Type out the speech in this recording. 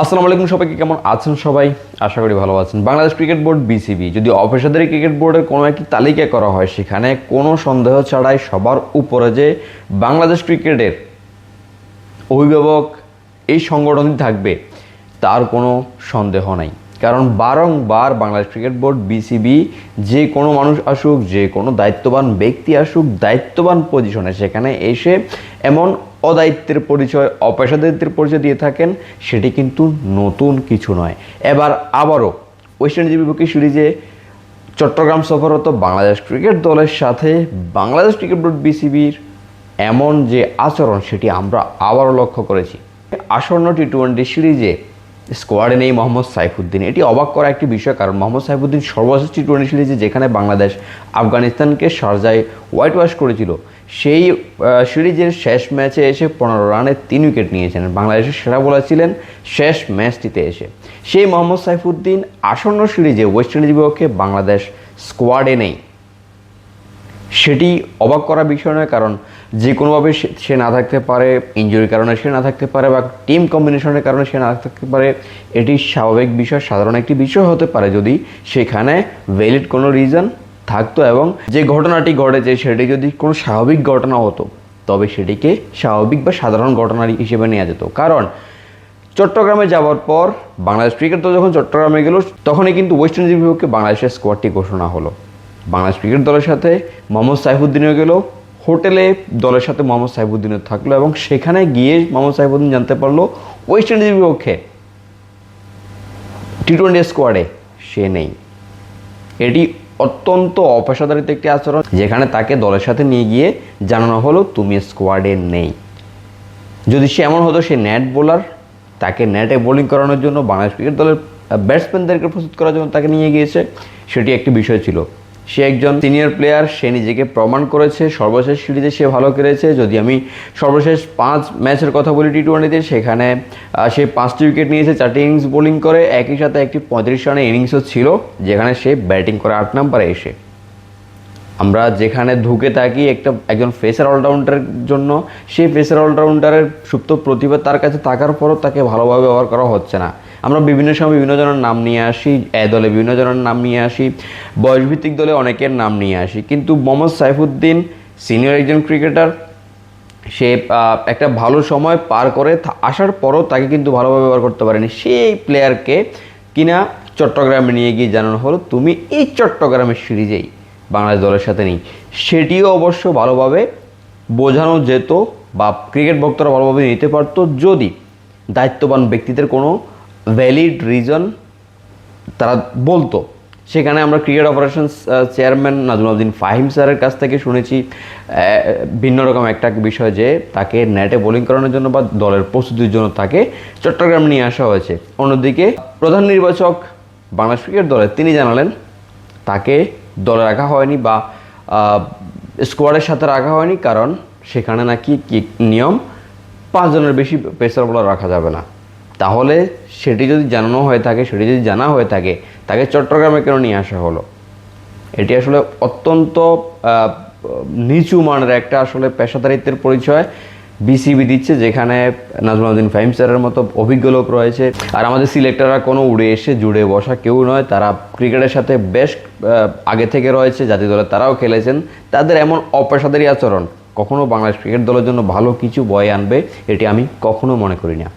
আসসালামু আলাইকুম সবাইকে, কেমন আছেন সবাই? আশা করি ভালো আছেন। বাংলাদেশ ক্রিকেট বোর্ড বিসিবি, যদি অপেশাদারি ক্রিকেট বোর্ডের কোনো একটি তালিকা করা হয়, সেখানে কোনো সন্দেহ ছাড়াই সবার উপরে যে বাংলাদেশ ক্রিকেটের অভিভাবক এই সংগঠনটি থাকবে, তার কোনো সন্দেহ নাই। কারণ বারংবার বাংলাদেশ ক্রিকেট বোর্ড, বিসিবি, যে কোনো মানুষ আসুক, যে কোনো দায়িত্ববান ব্যক্তি আসুক, দায়িত্ববান পজিশনে সেখানে এসে এমন অদায়িত্বের পরিচয়, অপেশাদারিত্বের পরিচয় দিয়ে থাকেন, সেটি কিন্তু নতুন কিছু নয়। এবার আবারও ওয়েস্ট ইন্ডিজ বিপক্ষে সিরিজে চট্টগ্রাম সফররত বাংলাদেশ ক্রিকেট দলের সাথে বাংলাদেশ ক্রিকেট বোর্ড, বিসিবির এমন যে আচরণ, সেটি আমরা আবারও লক্ষ্য করেছি। আসন্ন টি টোয়েন্টি সিরিজে স্কোয়াডে নেই মোহাম্মদ সাইফুদ্দিন। এটি অবাক করা একটি বিষয়, কারণ মোহাম্মদ সাইফুদ্দিন সর্বশেষ টি টোয়েন্টি সিরিজে যেখানে বাংলাদেশ আফগানিস্তানকে সারজায় হোয়াইট ওয়াশ করেছিল, সেই সিরিজের শেষ ম্যাচে এসে পনেরো রানে তিন উইকেট নিয়েছেন। বাংলাদেশের সেরা বোলার ছিলেন শেষ ম্যাচটিতে এসে। সেই মোহাম্মদ সাইফুদ্দিন আসন্ন সিরিজে ওয়েস্ট ইন্ডিজ বিপক্ষে বাংলাদেশ স্কোয়াডে নেই। সেটি অবাক করা বিষয় নয়, কারণ যে কোনোভাবে সে- না থাকতে পারে ইঞ্জুরির কারণে সে না থাকতে পারে বা টিম কম্বিনেশনের কারণে সে না থাকতে পারে, এটি স্বাভাবিক বিষয়, সাধারণ একটি বিষয় হতে পারে যদি সেখানে ভ্যালিড কোনো রিজন থাকতো এবং যে ঘটনাটি ঘটেছে সেটি যদি কোনো স্বাভাবিক ঘটনা হতো, তবে সেটিকে স্বাভাবিক বা সাধারণ ঘটনা হিসেবে নেওয়া যেত। কারণ চট্টগ্রামে যাওয়ার পর বাংলাদেশ ক্রিকেট দল যখন চট্টগ্রামে গেল, তখনই কিন্তু ওয়েস্ট ইন্ডিজ বিপক্ষে বাংলাদেশের স্কোয়াডটি ঘোষণা হলো। বাংলাদেশ ক্রিকেট দলের সাথে মোহাম্মদ সাইফুদ্দিনও গেল হোটেলে দলের সাথে মোহাম্মদ সাইফুদ্দিনও থাকল এবং সেখানে গিয়ে মোহাম্মদ সাইফুদ্দিন জানতে পারল ওয়েস্ট ইন্ডিজের বিপক্ষে টি টোয়েন্টি স্কোয়াডে সে নেই। এটি অত্যন্ত অপেশাদারিত একটি আচরণ, যেখানে তাকে দলের সাথে নিয়ে গিয়ে জানানো হলো, তুমি স্কোয়াডে নেই। যদি সে এমন হতো, সে নেট বোলার তাকে নেটে বোলিং করানোর জন্য বাংলাদেশ ক্রিকেট দলের ব্যাটসম্যানদেরকে প্রস্তুত করার জন্য তাকে নিয়ে গিয়েছে, সেটি একটি বিষয় ছিল। সে একজন সিনিয়র প্লেয়ার সে নিজেকে প্রমাণ করেছে, সর্বশেষ সিরিজে সে ভালো খেলেছে। যদি আমি সর্বশেষ পাঁচ ম্যাচের কথা বলি টি টোয়েন্টিতে সেখানে সে পাঁচটি উইকেট নিয়েছে, চারটি ইনিংস বোলিং করে। একই সাথে একটি পঁয়ত্রিশ রানের ইনিংসও ছিল, যেখানে সে ব্যাটিং করে আট নম্বরে এসে। আমরা যেখানে ঢুকে থাকি, একটা, একজন ফেসার অলরাউন্ডারের জন্য, সেই ফেসার অলরাউন্ডারের সুপ্ত প্রতিভা তার কাছে থাকার পরও তাকে ভালোভাবে ব্যবহার করা হচ্ছে না। আমরা বিভিন্ন সময় বিভিন্ন জনের নাম নিয়ে আসি, এ দলে বিভিন্ন জনের নাম নিয়ে আসি, বয়সভিত্তিক দলে অনেকের নাম নিয়ে আসি। কিন্তু মোহাম্মদ সাইফুদ্দিন সিনিয়র একজন ক্রিকেটার সে একটা ভালো সময় পার করে আসার পরও তাকে কিন্তু ভালোভাবে ব্যবহার করতে পারেনি। সেই প্লেয়ারকে কিনা চট্টগ্রামে নিয়ে গিয়ে জানানো হলো, তুমি এই চট্টগ্রামের সিরিজেই বাংলাদেশ দলের সাথে নেই। সেটিও অবশ্য ভালোভাবে বোঝানো যেত বা ক্রিকেট ভক্তরা ভালোভাবে নিতে পারতো যদি দায়িত্ববান ব্যক্তিদের কোনো ভ্যালিড রিজন তারা বলতো। সেখানে আমরা cricket operations chairman Nazmuddin Fahim স্যারের কাছ থেকে শুনেছি ভিন্ন রকম একটা বিষয় যে তাকে নেটে বোলিং করানোর জন্য বা দলের প্রস্তুতির জন্য তাকে চট্টগ্রাম নিয়ে আসা হয়েছে। অন্যদিকে প্রধান নির্বাচক বাংলাদেশ ক্রিকেট দলের তিনি জানালেন, তাকে দলে রাখা হয়নি বা স্কোয়াডের সাথে রাখা হয়নি কারণ সেখানে নাকি কি নিয়ম, পাঁচজনের বেশি পেসার বোলার রাখা যাবে না। তাহলে সেটি যদি জানানো হয়ে থাকে, সেটি যদি জানা হয়ে থাকে, তাকে চট্টগ্রামে কেন নিয়ে আসা হলো? এটি আসলে অত্যন্ত নিচু মানের একটা আসলে পেশাদারিত্বের পরিচয় বিসিবি দিচ্ছে, যেখানে নাজমুদ্দিন ফাহিম স্যারের মতো অভিজ্ঞ লোক রয়েছে। আর আমাদের সিলেক্টররা কোনো উড়ে এসে, জুড়ে বসা কেউ নয়। তারা ক্রিকেটের সাথে বেশ আগে থেকে রয়েছে, জাতীয় দলে তারাও খেলেছেন। তাদের এমন অপেশাদারি আচরণ কখনো বাংলাদেশ ক্রিকেট দলের জন্য ভালো কিছু বয়ে আনবে, এটি আমি কখনো মনে করি না।